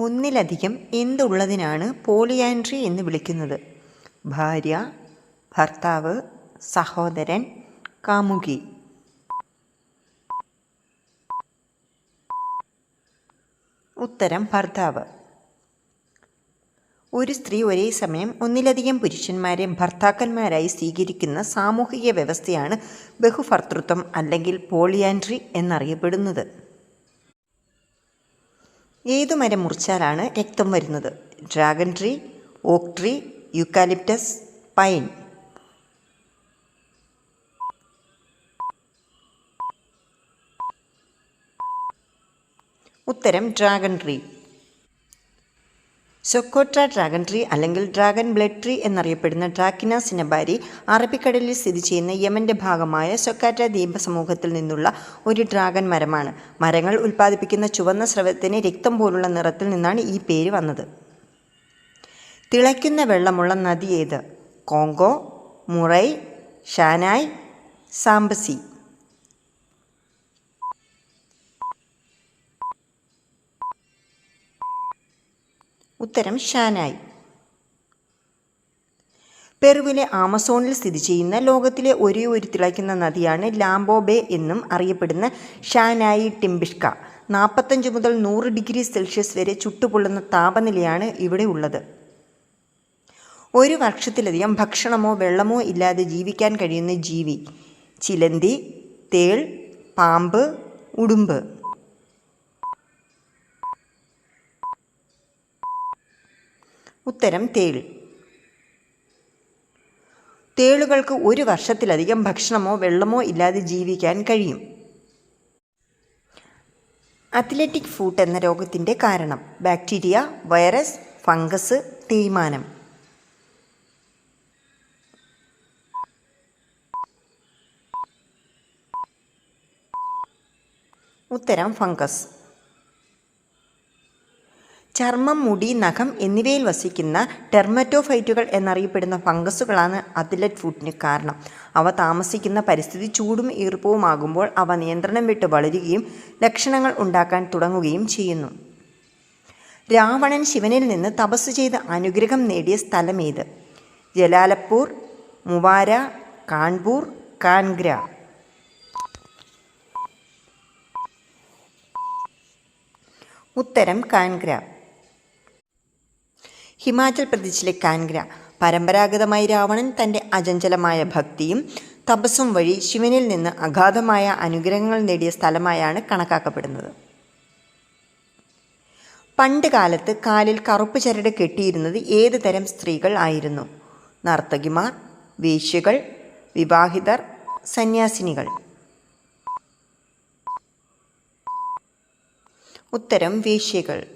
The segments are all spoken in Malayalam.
ഒന്നിലധികം എന്തുള്ളതിനാണ് പോളിയാൻട്രി എന്ന് വിളിക്കുന്നത്? ഭാര്യ ഭർത്താവ് സഹോദരൻ കാമുകി. ഉത്തരം ഭർത്താവ്. ഒരു സ്ത്രീ ഒരേ സമയം ഒന്നിലധികം പുരുഷന്മാരെ ഭർത്താക്കന്മാരായി സ്വീകരിക്കുന്ന സാമൂഹിക വ്യവസ്ഥയാണ് ബഹുഭർത്തൃത്വം അല്ലെങ്കിൽ പോളിയാൻട്രി എന്നറിയപ്പെടുന്നത്. ഏതു മരം മുറിച്ചാലാണ് രക്തം വരുന്നത്? Dragon tree oak tree eucalyptus pine. ഉത്തരം dragon tree. Socotra dragon tree അല്ലെങ്കിൽ ഡ്രാഗൺ ബ്ലഡ് ട്രീ എന്നറിയപ്പെടുന്ന ഡ്രാക്കിന സിനബാരി അറബിക്കടലിൽ സ്ഥിതി ചെയ്യുന്ന യമന്റെ ഭാഗമായ സൊക്കാറ്റ ദ്വീപ സമൂഹത്തിൽ നിന്നുള്ള ഒരു ഡ്രാഗൺ മരമാണ്. മരങ്ങൾ ഉൽപ്പാദിപ്പിക്കുന്ന ചുവന്ന സ്രവത്തിന് രക്തം പോലുള്ള നിറത്തിൽ നിന്നാണ് ഈ പേര് വന്നത്. തിളയ്ക്കുന്ന വെള്ളമുള്ള നദി ഏത്? Congo Murray Shanay Zambezi. ഉത്തരം ഷാനായി. പെറുവിലെ ആമസോണിൽ സ്ഥിതി ചെയ്യുന്ന ലോകത്തിലെ ഒരേ ഒരു തിളയ്ക്കുന്ന നദിയാണ് ലാംബോബേ എന്നും അറിയപ്പെടുന്ന ഷാനായി ടിംബിഷ്ക. നാൽപ്പത്തഞ്ച് മുതൽ നൂറ് ഡിഗ്രി സെൽഷ്യസ് വരെ ചുട്ടുപൊള്ളുന്ന താപനിലയാണ് ഇവിടെ ഉള്ളത്. ഒരു വർഷത്തിലധികം ഭക്ഷണമോ വെള്ളമോ ഇല്ലാതെ ജീവിക്കാൻ കഴിയുന്ന ജീവി ചിലന്തി തേൾ പാമ്പ് ഉടുമ്പ്. ഉത്തരം തേൾ. തേളുകൾക്ക് ഒരു വർഷത്തിലധികം ഭക്ഷണമോ വെള്ളമോ ഇല്ലാതെ ജീവിക്കാൻ കഴിയും. അത്ലറ്റിക് ഫൂട്ട് എന്ന രോഗത്തിന്റെ കാരണം. ബാക്ടീരിയ വൈറസ് ഫംഗസ് തേയ്മാനം. ഉത്തരം ഫംഗസ് ചർമ്മം മുടി നഖം എന്നിവയിൽ വസിക്കുന്ന ടെർമറ്റോഫൈറ്റുകൾ എന്നറിയപ്പെടുന്ന ഫംഗസുകളാണ് അത്ലറ്റ് ഫുഡിന് കാരണം. അവ താമസിക്കുന്ന പരിസ്ഥിതി ചൂടും ഈർപ്പവുമാകുമ്പോൾ അവ നിയന്ത്രണം വിട്ട് വളരുകയും ലക്ഷണങ്ങൾ ഉണ്ടാക്കാൻ തുടങ്ങുകയും ചെയ്യുന്നു. രാവണൻ ശിവനിൽ നിന്ന് തപസ് ചെയ്ത് അനുഗ്രഹം നേടിയ സ്ഥലമേത് ജലാലപ്പൂർ മുവാര കാൺപൂർ കാൻഗ്ര. ഉത്തരം കാൻഗ്ര. ഹിമാചൽ പ്രദേശിലെ കാൻഗ്ര പരമ്പരാഗതമായി രാവണൻ തന്റെ അചഞ്ചലമായ ഭക്തിയും തപസ്സും വഴി ശിവനിൽ നിന്ന് അഗാധമായ അനുഗ്രഹങ്ങൾ നേടിയ സ്ഥലമായാണ് കണക്കാക്കപ്പെടുന്നത്. പണ്ട് കാലത്ത് കാലിൽ കറുപ്പ് ചരട് കെട്ടിയിരുന്നത് ഏത് തരം സ്ത്രീകൾ ആയിരുന്നു? നർത്തകിമാർ വേശ്യകൾ വിവാഹിതർ സന്യാസിനികൾ. ഉത്തരം വേശ്യകൾ.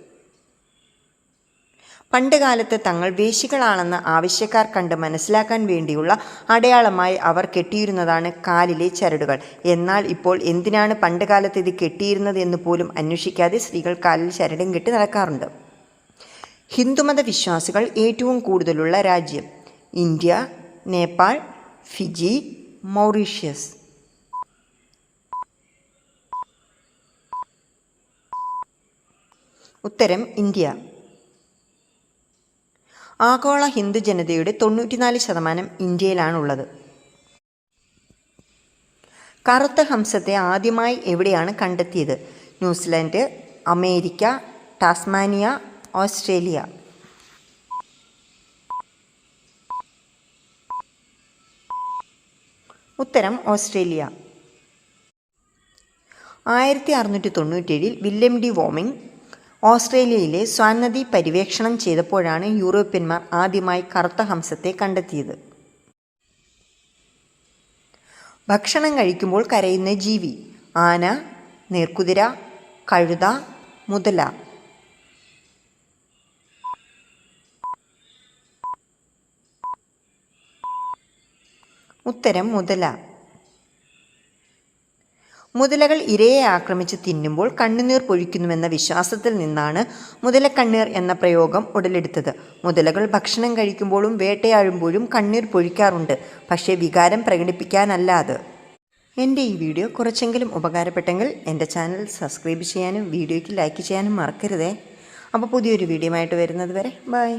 പണ്ടുകാലത്ത് തങ്ങൾ വേശികളാണെന്ന് ആവശ്യക്കാർ കണ്ട് മനസ്സിലാക്കാൻ വേണ്ടിയുള്ള അടയാളമായി അവർ കെട്ടിയിരുന്നതാണ് കാലിലെ ചരടുകൾ. എന്നാൽ ഇപ്പോൾ എന്തിനാണ് പണ്ടുകാലത്ത് ഇത് കെട്ടിയിരുന്നത് എന്ന് പോലും അന്വേഷിക്കാതെ സ്ത്രീകൾ കാലിൽ ചരടും കെട്ടി നടക്കാറുണ്ട്. ഹിന്ദുമത വിശ്വാസികൾ ഏറ്റവും കൂടുതലുള്ള രാജ്യം ഇന്ത്യ നേപ്പാൾ ഫിജി മൗറീഷ്യസ്. ഉത്തരം ഇന്ത്യ. ആഗോള ഹിന്ദു ജനതയുടെ തൊണ്ണൂറ്റിനാല് ശതമാനം ഇന്ത്യയിലാണുള്ളത്. കറുത്ത ഹംസത്തെ ആദ്യമായി എവിടെയാണ് കണ്ടെത്തിയത്? New Zealand America Tasmania Australia. ഉത്തരം ഓസ്ട്രേലിയ. ആയിരത്തി അറുന്നൂറ്റി തൊണ്ണൂറ്റേഴിൽ വില്യം ഡി വോമിംഗ് ഓസ്ട്രേലിയയിലെ സ്വാൻ നദി പര്യവേക്ഷണം ചെയ്തപ്പോഴാണ് യൂറോപ്യന്മാർ ആദ്യമായി കറുത്ത ഹംസത്തെ കണ്ടെത്തിയത്. ഭക്ഷണം കഴിക്കുമ്പോൾ കരയുന്ന ജീവി ആന നീർക്കുതിര കഴുത മുതല. ഉത്തരം മുതല. മുതലകൾ ഇരയെ ആക്രമിച്ച് തിന്നുമ്പോൾ കണ്ണുനീർ പൊഴിക്കുന്നുവെന്ന വിശ്വാസത്തിൽ നിന്നാണ് മുതലക്കണ്ണീർ എന്ന പ്രയോഗം ഉടലെടുത്തത്. മുതലകൾ ഭക്ഷണം കഴിക്കുമ്പോഴും വേട്ടയാഴുമ്പോഴും കണ്ണീർ പൊഴിക്കാറുണ്ട്. പക്ഷേ വികാരം പ്രകടിപ്പിക്കാനല്ല അത് എന്റെ ഈ വീഡിയോ കുറച്ചെങ്കിലും ഉപകാരപ്പെട്ടെങ്കിൽ എന്റെ ചാനൽ സബ്സ്ക്രൈബ് ചെയ്യാനും വീഡിയോയ്ക്ക് ലൈക്ക് ചെയ്യാനും മറക്കരുതേ. അപ്പോൾ പുതിയൊരു വീഡിയോ ആയിട്ട് വരുന്നത് വരെ ബൈ.